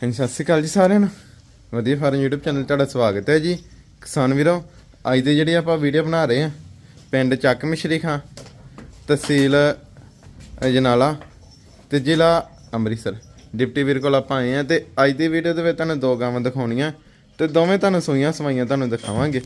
ਹਾਂਜੀ ਸਤਿ ਸ਼੍ਰੀ ਅਕਾਲ ਜੀ ਸਾਰਿਆਂ ਨੂੰ। ਵਧੀਆ ਫਾਰਮ YouTube ਚੈਨਲ ਤੁਹਾਡਾ ਸਵਾਗਤ ਹੈ ਜੀ। ਕਿਸਾਨ ਵੀਰੋ ਅੱਜ ਦੇ ਜਿਹੜੀ ਆਪਾਂ ਵੀਡੀਓ ਬਣਾ ਰਹੇ ਹਾਂ ਪਿੰਡ ਚੱਕ ਮਿਸ਼ਰੀ ਖਾਂ ਤਹਿਸੀਲ ਅਜਨਾਲਾ ਤੇ ਜ਼ਿਲ੍ਹਾ ਅੰਮ੍ਰਿਤਸਰ। ਡਿਪਟੀ ਵੀਰ ਕੋਲ ਆਪਾਂ ਆਏ ਹਾਂ ਤੇ ਅੱਜ ਦੀ ਵੀਡੀਓ ਦੇ ਵਿੱਚ ਤੁਹਾਨੂੰ ਦੋ ਗਾਵਾਂ ਦਿਖਾਉਣੀਆਂ ਤੇ ਦੋਵੇਂ ਤੁਹਾਨੂੰ ਸੂਈਆਂ ਸਵਾਈਆਂ ਤੁਹਾਨੂੰ ਦਿਖਾਵਾਂਗੇ।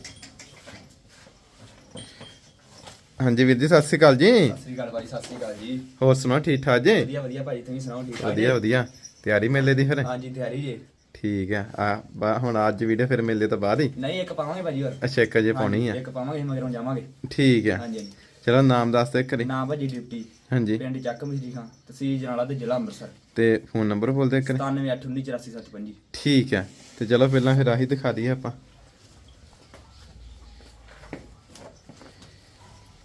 ਹਾਂਜੀ ਵੀਰ ਜੀ ਸਤਿ ਸ਼੍ਰੀ ਅਕਾਲ ਜੀ। ਸਤਿ ਸ੍ਰੀ ਅਕਾਲ ਭਾਈ ਸਤਿ ਸ੍ਰੀ ਅਕਾਲ ਜੀ। ਹੋਰ ਸੁਣਾਓ ਠੀਕ ਠਾਕ ਜੀ? ਵਧੀਆ ਵਧੀਆ ਭਾਈ ਤੁਸੀਂ ਸੁਣਾਓ ਠੀਕ ਠਾਕ ਵਧੀਆ ਵਧੀਆ। ਤਿਆਰੀ ਮੇਲੇ ਦੀ ਫਿਰ? ਜੀ? ਹਾਂਜੀ ਤਿਆਰੀ ਜੀ। ਠੀਕ ਹੈ ਆ ਬਾ- ਹੁਣ ਅੱਜ ਵੀਡੀਓ ਫਿਰ ਮੇਲੇ ਤੋਂ ਬਾਅਦ ਹੀ? ਨਹੀਂ ਇੱਕ ਪਾਵਾਂਗੇ ਭਾਜੀ ਹੋਰ। ਅੱਛਾ ਇੱਕ ਅਜੇ ਪਾਉਣੀ ਆ। ਇੱਕ ਪਾਵਾਂਗੇ ਮਗਰੋਂ ਜਾਵਾਂਗੇ। ਠੀਕ ਹੈ ਹਾਂਜੀ ਚਲੋ ਨਾਮ ਦੱਸ ਦੇ ਕਰੀ ਨਾਮ ਭਾਜੀ ਡਿਪਟੀ ਹਾਂਜੀ। ਪਿੰਡ ਚੱਕ ਮਿਸਰੀ ਖਾਂ ਤਹਿਸੀਲ ਜਨਾਲਾ ਤੇ ਜ਼ਿਲ੍ਹਾ ਅੰਮ੍ਰਿਤਸਰ। ਤੇ ਫੋਨ ਨੰਬਰ ਬੋਲ ਦੇ ਕਰੀ 9781944755 ਠੀਕ ਹੈ ਤੇ ਚਲੋ ਪਹਿਲਾਂ ਫਿਰ ਆਹੀ ਦਿਖਾ ਦਈਏ ਆਪਾਂ।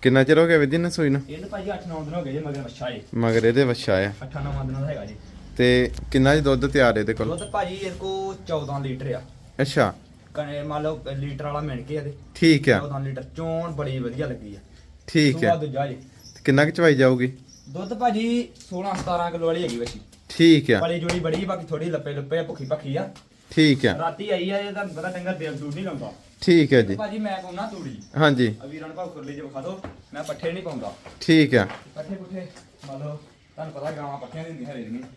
ਕਿੰਨਾ ਚਿਰ ਹੋ ਗਿਆ ਵਿਧੀ ਨਾ ਸੂਈ ਨੂੰ? ਇਹ ਤਾਂ ਭਾਜੀ 8-9 ਦਿਨ ਹੋ ਗਏ ਜੀ ਮਗਰ ਜੀ। ਮਗਰ ਇਹਦੇ ਵੱਛਾ ਆ। 8-9 ਦਿਨਾਂ ਦਾ ਹੈਗਾ ਜੀ। ਤੇ ਕਿੰਨਾ ਜੀ ਦੁੱਧ ਤਿਆਰ ਇਹਦੇ ਕੋਲ? ਦੁੱਧ ਭਾਜੀ ਇਹ ਕੋ 14 ਲੀਟਰ ਆ। ਅੱਛਾ। ਕਨੇ ਮੰਨ ਲਓ ਲੀਟਰ ਵਾਲਾ ਮਿਣ ਕੇ ਇਹਦੇ। ਠੀਕ ਆ। 14 ਲੀਟਰ। ਚੋਣ ਬੜੀ ਵਧੀਆ ਲੱਗੀ ਆ। ਠੀਕ ਹੈ ਦੂਜਾ ਜੀ। ਕਿੰਨਾ ਕੁ ਚਵਾਈ ਜਾਊਗੀ? ਦੁੱਧ ਭਾਜੀ 16-17 ਕਿਲੋ ਵਾਲੀ ਹੈਗੀ ਬੱਚੀ ਠੀਕ ਆ। ਵਾਲੀ ਜੋੜੀ ਬੜੀ ਬਾਕੀ ਥੋੜੀ ਲੱਪੇ ਲੱਪੇ ਆ ਭੁੱਖੀ ਭੱਖੀ ਆ। ਠੀਕ ਆ। ਰਾਤੀ ਆਈ ਆ ਇਹ ਤੁਹਾਨੂੰ ਪਤਾ ਡੰਗਰ ਦੇਵ ਦੂਰ ਨਹੀਂ ਲਾਉਂਦਾ। ਠੀਕ ਹੈ ਜੀ। ਭਾਜੀ ਮੈਂ ਪਾਉਣਾ ਤੂੜੀ। ਹਾਂਜੀ। ਅਵੀਰਨ ਭਾਉ ਖੁਰਲੀ ਚ ਵਿਖਾ ਦੋ ਮੈਂ ਪੱਠੇ ਨਹੀਂ ਪਾਉਂਦਾ। ਠੀਕ ਆ। ਪੱਠੇ ਪੁੱਠੇ ਮੰਨ ਲਓ। ਤੁਹਾਨੂੰ ਪਤਾ ਗਾਵਾਂ ਪੱਠਿਆਂ ਦੀ ਹੁੰਦੀਆਂ ਹਰੇ ਦੀਆਂ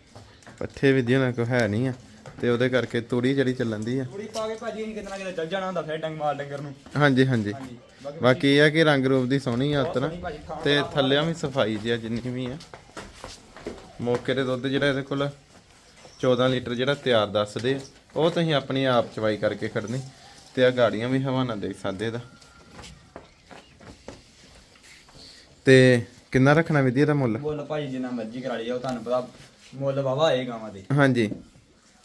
ਪੱਠੇ ਵਿਧੀਆਂ ਨਾਲ ਕੋ ਹੈ ਨਹੀਂ ਆ ਤੇ ਉਹਦੇ ਕਰਕੇ ਤੂੜੀ ਜਿਹੜੀ ਚੱਲਣ ਦੀ ਆ। ਤੂੜੀ ਪਾ ਕੇ ਭਾਜੀ ਅਸੀਂ ਕਿਤੇ ਨਾ ਕਿਤੇ ਚੱਲ ਜਾਣਾ ਹੁੰਦਾ ਫਿਰ ਡੰਗ ਮਾਲ ਡੰਗਰ ਨੂੰ। ਹਾਂਜੀ ਹਾਂਜੀ। ਹਾਂਜੀ। ਬਾਕੀ ਬਾਕੀ ਇਹ ਆ ਕਿ ਰੰਗ ਰੂਪ ਦੀ ਸੋਹਣੀ ਆ ਖਾਣ ਤੇ ਥੱਲਿਆਂ ਵੀ ਸਫ਼ਾਈ ਜੀ ਆ ਜਿੰਨੀ ਵੀ ਆ। ਮੌਕੇ ਤੇ ਦੁੱਧ ਜਿਹੜਾ ਇਹਦੇ ਕੋਲ 14 ਲੀਟਰ ਜਿਹੜਾ ਤਿਆਰ ਦੱਸਦੇ ਆ, ਉਹ ਤੁਸੀਂ ਆਪਣੀ ਆਪ ਚਵਾਈ ਕਰਕੇ ਖੜਨੀ ਤੇ ਆ ਗਾੜੀਆਂ ਵੀ ਹਵਾਨਾ ਦੇਖ ਸਕਦੇ ਇਹਦਾ। ਤੇ ਕਿੰਨਾ ਰੱਖਣਾ ਵਿਧੀ ਇਹਦਾ ਮੁੱਲ? ਮੁੱਲ ਭਾਜੀ ਜਿੰਨਾ ਮਰਜ਼ੀ ਕਰਾ ਲਈ ਜਾਓ ਤੁਹਾਨੂੰ ਪਤਾ ਮੁੱਲ ਵਾਵਾ ਆਏ ਗਾਵਾਂ ਦੇ। ਹਾਂਜੀ।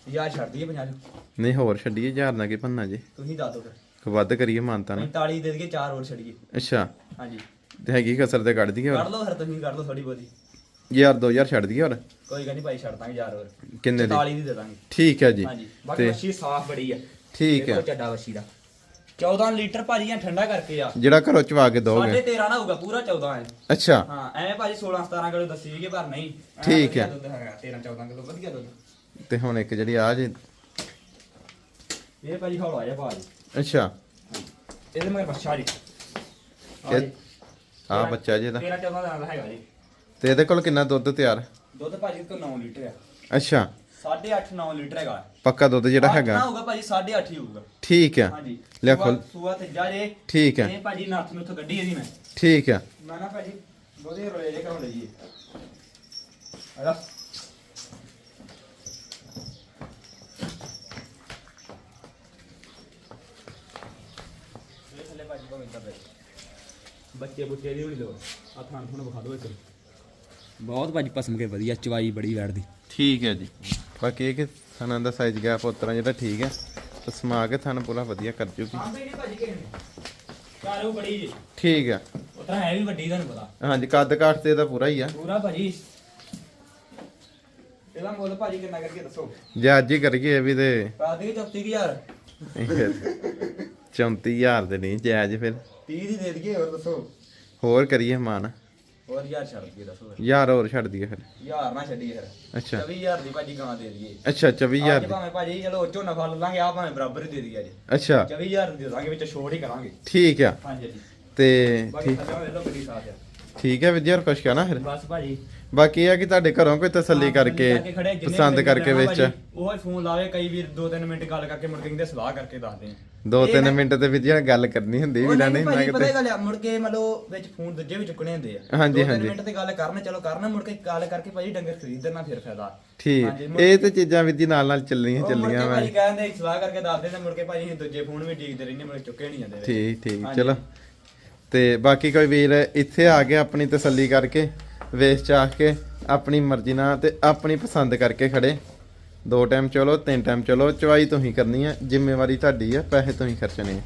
ਯਾਰ ਛੱਡ ਦਈਏ 50 ਨਹੀਂ ਹੋਰ ਛੱਡੀਏ ਹਜ਼ਾਰ ਨਾ ਕੀ ਪੰਨਾ ਜੀ? ਤੁਸੀਂ ਦੱਸ ਦਿਓ ਫਿਰ। ਵੱਧ ਕਰੀਏ ਮਾਨਤਾ ਨਾ 45 ਦੇ ਦਈਏ ਚਾਰ ਹੋਰ ਛੱਡੀਏ। ਅੱਛਾ। ਹਾਂਜੀ। ਤੇ ਹੈਗੀ ਕਸਰ ਤੇ ਕੱਢ ਦਈਏ ਹੋਰ? ਕੱਢ ਲਓ ਫਿਰ ਤੁਸੀਂ ਕੱਢ ਲਓ ਥੋੜੀ ਬਹੁਤੀ। ਯਾਰ 2000 ਛੱਡ ਦਈਏ ਹੋਰ? ਕੋਈ ਗੱਲ ਨਹੀਂ ਭਾਈ ਛੱਡ ਦਾਂਗੇ ਯਾਰ ਹੋਰ। ਕਿੰਨੇ ਦੀ? 44 ਦੀ ਦੇ ਦਾਂਗੇ। ਠੀਕ ਹੈ ਜੀ। ਹਾਂਜੀ। ਬਾਕੀ ਮੱਛੀ ਸਾਫ਼ ਬੜੀ ਆ। ਠੀਕ ਹੈ। ਚੱਡਾ ਵੱਛੀ ਦਾ। 14 ਲੀਟਰ ਭਾਜੀ ਐ ਠੰਡਾ ਕਰਕੇ ਆ। ਜਿਹੜਾ ਘਰੋਂ ਚਵਾ ਕੇ ਦੋਗੇ। ਸਾਢੇ 13 ਨਾ ਹੋਊਗਾ ਪੂਰਾ 14 ਹੈ ਅੱਛਾ। ਹਾਂ ਐਵੇਂ ਭਾਜੀ 16 17 ਕਿਲੋ ਦੱਸੀ ਸੀਗੇ ਪਰ ਨਹੀਂ। ਐਂ ਠੀਕ ਹੈ। ਦੁੱਧ ਹੈਗਾ 13 14 ਕਿਲੋ ਵਧੀਆ ਦੁੱਧ। ਤੇ ਹੁਣ ਇੱਕ ਜਿਹੜੀ ਆ ਜੇ ਇਹ ਭਾਜੀ ਹੌਲਾ ਜਿਹਾ ਭਾਜੀ ਅੱਛਾ। ਇਹਦੇ ਮਗਰ ਬੱਚਾ ਜੀ। ਆ ਬੱਚਾ ਜੀ ਇਹਦਾ। 13 14 ਦਿਨਾਂ ਦਾ ਹੈਗਾ ਜੀ। ਤੇ ਇਹਦੇ ਕੋਲ ਕਿੰਨਾ ਦੁੱਧ ਤਿਆਰ? ਦੁੱਧ ਭਾਜੀ ਕੋ 9 ਲੀਟਰ ਆ। ਅੱਛਾ। 8.5 9 ਲੀਟਰ ਹੈਗਾ। ਪੱਕਾ ਦੁੱਧ ਜਿਹੜਾ ਹੈਗਾ। ਨਾ ਹੋਊਗਾ ਭਾਜੀ 8.5 ਹੀ ਹੋਊਗਾ। ਠੀਕ ਆ। ਹਾਂਜੀ। ਲਿਆ ਖੋਲ। ਸੂਆ ਤੇ ਜਾ ਜੇ। ਠੀਕ ਆ। ਇਹ ਭਾਜੀ ਨੱਥ ਨੂੰ ਉੱਥੋਂ ਗੱਡੀ ਇਹਦੀ ਮੈਂ। ਠੀਕ ਆ। ਮੈਂ ਨਾ ਭਾਜੀ ਰੋਲੇ ਜੇ। ਬੱਚੇ ਬੁੱਚੇ ਦੀ ਹੋਣੀ ਲੋ ਆ ਥਾਂ ਤੁਹਾਨੂੰ ਵਿਖਾ ਦੋ ਇੱਕ ਬਹੁਤ ਭਾਜੀ ਪਸਮ ਕੇ ਵਧੀਆ ਚਵਾਈ ਬੜੀ ਵੜਦੀ ਠੀਕ ਹੈ ਜੀ। ਬਾਕੀ ਇਹ ਕਿ ਥਣਾ ਦਾ ਸਾਈਜ਼ ਗੈਪ ਉਤਰਾ ਜਿਹੜਾ ਠੀਕ ਹੈ ਤੇ ਸਮਾ ਕੇ ਥਣ ਪੂਰਾ ਵਧੀਆ ਕਰ ਜੂਗੀ। ਨਹੀਂ ਭਾਜੀ ਬੜੀ ਜੀ। ਠੀਕ ਆ ਉਤਰਾ ਹੈ ਵੀ ਵੱਡੀ ਤੁਹਾਨੂੰ ਪਤਾ। ਹਾਂਜੀ ਕੱਦ ਕਾਠ ਤੇ ਇਹਦਾ ਪੂਰਾ ਹੀ ਆ। ਪੂਰਾ ਭਾਜੀ। ਇਹਦਾ ਮੁੱਲ ਭਾਜੀ ਕਿੰਨਾ ਕਰਕੇ ਦੱਸੋ? ਜੇ ਅੱਜ ਹੀ ਕਰੀਏ ਇਹ ਵੀ ਤੇ ਰਾਤ ਦੀ 34000 34000 ਦੇ ਨਹੀਂ ਜਾਇਜ਼ ਫਿਰ। 30 ਦੀ ਦੇ ਦਈਏ ਹੋਰ ਦੱਸੋ? ਹੋਰ ਕਰੀਏ ਮਾਨ। ਹੋਰ ਯਾਰ ਛੱਡ ਦਈਏ ਦੱਸੋ ਫਿਰ। ਯਾਰ ਹੋਰ ਛੱਡ ਦਈਏ ਫਿਰ। ਯਾਰ ਨਾ ਛੱਡੀਏ ਫਿਰ। ਅੱਛਾ। 24000 ਦੀ ਭਾਜੀ ਗਾਂ ਦੇ ਦਈਏ। ਅੱਛਾ 24000 ਅੱਜ ਦੀ। ਭਾਵੇਂ ਭਾਜੀ ਚਲੋ ਝੋਨਾ ਫਲ ਲਾਂਗੇ ਆ ਭਾਵੇਂ ਬਰਾਬਰ ਹੀ ਦੇ ਦਈਏ ਅੱਜ। ਅੱਛਾ। 24000 ਦੀ ਦਾਂਗੇ ਵਿੱਚ ਛੋੜ ਹੀ ਕਰਾਂਗੇ। ਠੀਕ ਆ। ਹਾਂਜੀ ਤੇ ਬਾਕੀ ਸਾਥ ਆ। ਠੀਕ ਹੈ ਵਿਦਿਆਰ ਕੁਛ ਕਹਿਣਾ ਫਿਰ? ਬਸ ਭਾਜੀ। ਬਾਕੀ ਇਹ ਆ ਕਿ ਤੁਹਾਡੇ ਘਰੋਂ ਕੋਈ ਤਸੱਲੀ ਕਰਕੇ ਖੜੇ ਜਿੰਨੇ ਪਸੰਦ ਵੀ ਕਰਕੇ ਲੈਣਾ ਵਿੱਚ। ਭਾਜੀ, ਉਹ ਹੀ ਫੋਨ ਲਾਵੇ ਕਈ ਵੀਰ 2-3 ਮਿੰਟ ਗੱਲ ਕਰਕੇ ਮੁੜ ਕੇ ਕਹਿੰਦੇ ਸਲਾਹ ਕਰਕੇ ਦੱਸਦੇ ਆ ਦੋ ਤਿੰਨ ਮਿੰਟ ਤੇ ਵਿਦਿਆਰ ਗੱਲ ਕਰਨੀ ਹੁੰਦੀ ਉਹ ਵੀ ਨਹੀਂ ਨਹੀਂ ਭਾਜੀ ਮੈਂ ਪਤਾ ਕਿਤੇ ਗੱਲ ਆ ਮੁੜ ਕੇ ਮਤਲਬ ਵਿੱਚ ਫੋਨ ਦੂਜੇ ਵੀ ਚੁੱਕਣੇ ਹੁੰਦੇ ਆ। ਹਾਂਜੀ, ਦੋ ਤਿੰਨ ਹਾਂਜੀ। ਮਿੰਟ ਤੇ ਗੱਲ ਕਰਨ ਚਲੋ ਕਰਨ ਮੁੜ ਕੇ ਗੱਲ ਕਰਕੇ ਭਾਜੀ ਡੰਗਰ ਖਰੀਦਣਾ ਫਿਰ ਫਾਇਦਾ। ਹਾਂਜੀ, ਠੀਕ ਮੁੜ- ਇਹ ਤੇ ਚੀਜ਼ਾਂ ਵਿਧੀ ਨਾਲ ਨਾਲ ਚੱਲਣੀਆਂ ਉਹ ਮੁੜ ਚੱਲੀਆਂ ਕੇ ਵਾ। ਭਾਜੀ ਕਹਿੰਦੇ ਸਲਾਹ ਕਰਕੇ ਦੱਸਦੇ ਨੇ ਮੁੜ ਕੇ ਭਾਜੀ ਅਸੀਂ ਦੂਜੇ ਫੋਨ ਵੀ ਡੀਕਦੇ ਰਹਿੰਦੇ ਮੁੜ ਕੇ ਚੁੱਕੇ ਨਹੀਂ ਜਾਂਦੇ ਵਿੱਚ। ਠੀਕ ਠੀਕ ਹਾਂਜੀ। ਚਲੋ। ਤੇ ਬਾਕੀ ਕੋਈ ਵੀਰ ਇੱਥੇ ਆ ਕੇ ਆਪਣੀ ਤਸੱਲੀ ਕਰਕੇ ਵੇਚ ਚਾਹ ਕੇ, ਆਪਣੀ ਮਰਜ਼ੀ ਨਾਲ ਤੇ ਆਪਣੀ ਪਸੰਦ ਕਰਕੇ ਖੜੇ। ਦੋ ਟਾਈਮ ਚਲੋ, ਤਿੰਨ ਟਾਈਮ ਚਲੋ ਚਵਾਈ ਤੁਸੀਂ ਕਰਨੀ ਹੈ ਜ਼ਿੰਮੇਵਾਰੀ ਤੁਹਾਡੀ ਹੈ ਪੈਸੇ ਤੁਸੀਂ ਖਰਚਣੇ ਹੈ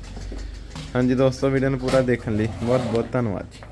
ਹਾਂਜੀ ਦੋਸਤੋ ਵੀਡੀਓ ਨੂੰ ਪੂਰਾ ਦੇਖਣ ਲਈ ਬਹੁਤ ਬਹੁਤ ਧੰਨਵਾਦ ਜੀ।